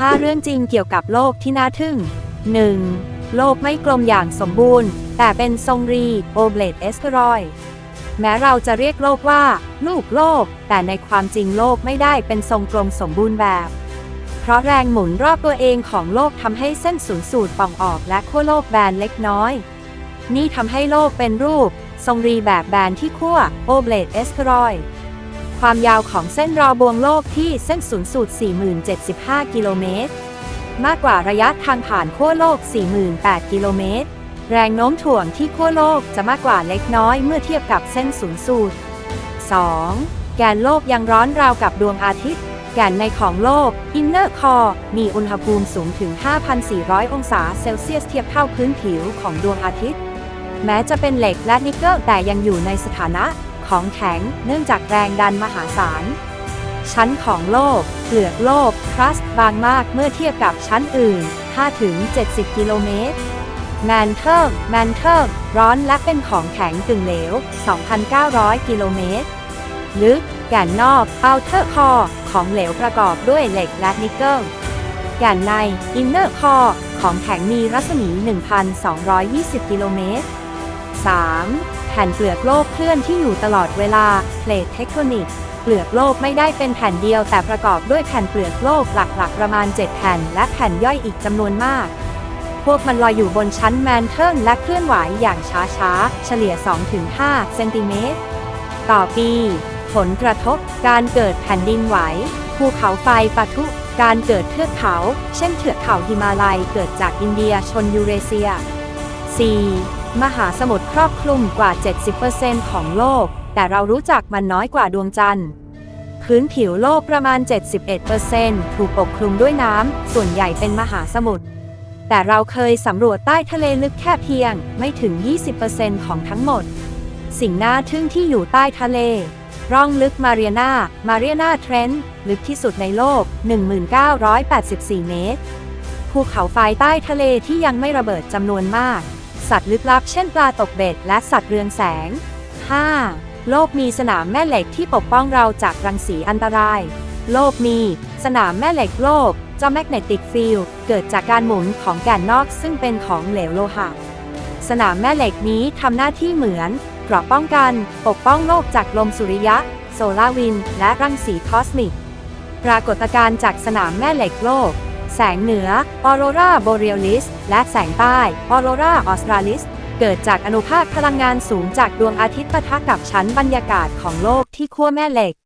5 เรื่องจริงเกี่ยวกับโลกที่น่าทึ่ง 1. โลกไม่กลมอย่างสมบูรณ์ แต่เป็นทรงรีโอเบลดเอสเทรอยแม้เราจะเรียกโลกว่า ลูกโลก แต่ในความจริงโลกไม่ได้เป็นทรงกลมสมบูรณ์แบบ เพราะแรงหมุนรอบตัวเองของโลกทำให้เส้นศูนย์สูตรป่องออกและขั้วโลกแบนเล็กน้อย นี่ทำให้โลกเป็นรูป ทรงรีแบบแบนที่ขั้วโอเบลดเอสเทรอย ความยาวของเส้นรอบวงโลกที่เส้นศูนย์สูตร 4075 กิโลเมตร มากกว่าระยะทางผ่านขั้วโลก 48,000กิโลเมตร แรงโน้มถ่วงที่ขั้วโลกจะมากกว่าเล็กน้อยเมื่อเทียบกับเส้นศูนย์สูตร 2. แกนโลกยังร้อนราวกับดวงอาทิตย์ แกนในของโลก Inner Core มีอุณหภูมิสูงถึง 5,400 องศาเซลเซียสเทียบเท่าพื้นผิวของดวงอาทิตย์ แม้จะเป็นเหล็กและนิกเกิลแต่ยังอยู่ในสถานะ ของแข็ง เนื่องจากแรงดันมหาศาล ชั้นของโลก เปลือกโลกครัสต์บางมากเมื่อเทียบกับชั้นอื่น 5-70 กิโลเมตรแมนเทิลแมนเทิลร้อนและเป็นของแข็งกึ่งเหลว 2,900 กิโลเมตร ลึก แก่นนอกเอาเทอร์คอของเหลวประกอบด้วยเหล็กและนิกเกิล แก่นในอินเนอร์คอของแข็งมีรัศมี 1,220 กิโลเมตร 3. แผ่นเปลือกโลกเคลื่อนที่อยู่ตลอดเวลาเพลทเทคโทนิกเปลือกโลกไม่ได้เป็นแผ่นเดียวแต่ประกอบด้วยแผ่นเปลือกโลกหลักๆ ประมาณ 7 แผ่น และแผ่นย่อยอีกจำนวนมาก พวกมันลอยอยู่บนชั้นแมนเทิลและเคลื่อนไหวอย่างช้าๆ เฉลี่ย 2-5 เซนติเมตร ต่อปี ผลกระทบ การเกิดแผ่นดินไหว ภูเขาไฟปะทุ การเกิดเทือกเขา เช่นเทือกเขาหิมาลัย เกิดจากอินเดียชนยูเรเซีย 4. มหาสมุทรครอบคลุมกว่า 70%ของโลก แต่เรารู้จักมันน้อยกว่าดวงจันทร์ พื้นผิวโลกประมาณ 71%ถูกปกคลุมด้วยน้ำ ส่วนใหญ่เป็นมหาสมุทร แต่เราเคยสำรวจใต้ทะเลลึกแค่เพียงไม่ถึง 20%ของทั้งหมด สิ่งน่าทึ่งที่อยู่ใต้ทะเล ร่องลึกมาเรียนามาเรียนาเทรนต์ลึกที่สุดในโลก 1984 เมตร ภูเขาไฟใต้ทะเลที่ยังไม่ระเบิดจำนวนมาก สัตว์ลึกลับ เช่นปลาตกเบ็ด และสัตว์เรืองแสง 5. โลกมีสนามแม่เหล็กที่ปกป้องเราจากรังสีอันตราย โลกมี สนามแม่เหล็กโลกจอแมกเนติกฟิลด์เกิดจากการหมุนของแก่นนอกซึ่งเป็นของเหลวโลหะ สนามแม่เหล็กนี้ทำหน้าที่เหมือนเกราะป้องกัน ปกป้องโลกจากลมสุริยะ โซลาวิน และรังสีคอสมิก ปรากฏการณ์จากสนามแม่เหล็กโลก แสงเหนือออโรราโบเรียลิสและแสงใต้ออโรราออสตราลิสเกิดจากอนุภาคพลังงานสูงจากดวงอาทิตย์ปะทะกับชั้นบรรยากาศของโลกที่ขั้วแม่เหล็ก